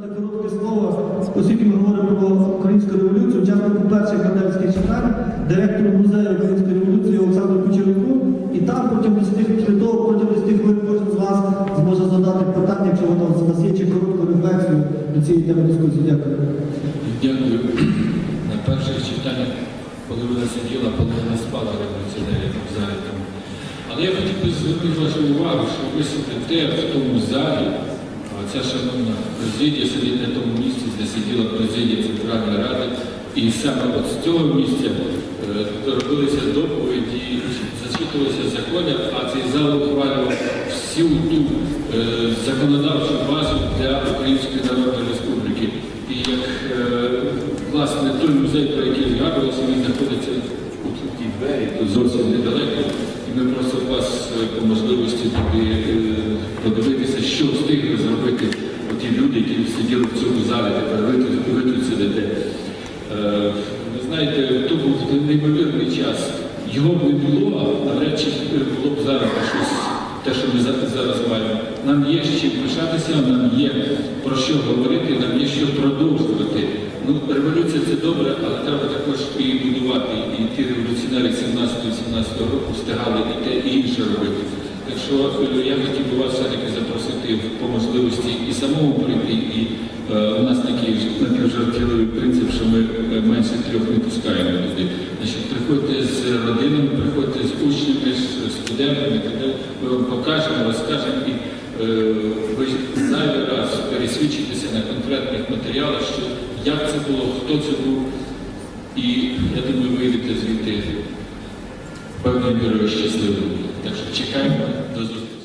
Дати коротке слово, оскільки ми говоримо про українську революцію, учаснику перших кадетських читань, директору музею української революції Олександру Кучеруку, і там тих після того, протягом з тих хвилин кожен з вас зможе задати питання, якщо воно вас є, чи коротку рефлексію до цієї теми дискусії. Дякую. Дякую. На перших читаннях половина сиділа, половина спала революціонерів в залі. Але я хотів би звернути вашу увагу, що ви сидите в тому залі, а ця шановна президія сидить на тому місці, де сиділа президія Центральної Ради, і саме от з цього місця е, робилися доповіді, зачитувалися закони, а цей зал ухвалював всю ту е, законодавчу базу для Української Народної Республіки. І як е, власне той музей, про який згадувався, він знаходиться у тій двері, тут зовсім недалеко. І ми просимо вас е, по можливості туди сиділи в цьому залі, тепер ви тут, ви сидите. Ви знаєте, то був неймовірний час. Його б не було, а навряд чи було б зараз щось, те, що ми зараз маємо. Нам є з чим пишатися, нам є про що говорити, нам є що продовжувати. Ну, революція це добре, але треба також і будувати. І ті революціонери 17-18 року встигали і те, і інше робити. Так що я хотів би вас все-таки запросити по можливості і самому прийти, у нас такий ж напівжартівливий принцип, що ми е, менше трьох не пускаємо туди. Значить, приходьте з родинами, приходьте з учнями, з студентами, ми вам покажемо, розкажемо і е, ви зайвий раз пересвідчитеся на конкретних матеріалах, що як це було, хто це був, і я думаю, вийдете звідти певною мірою щасливим. Так що чекаємо до зустрічі.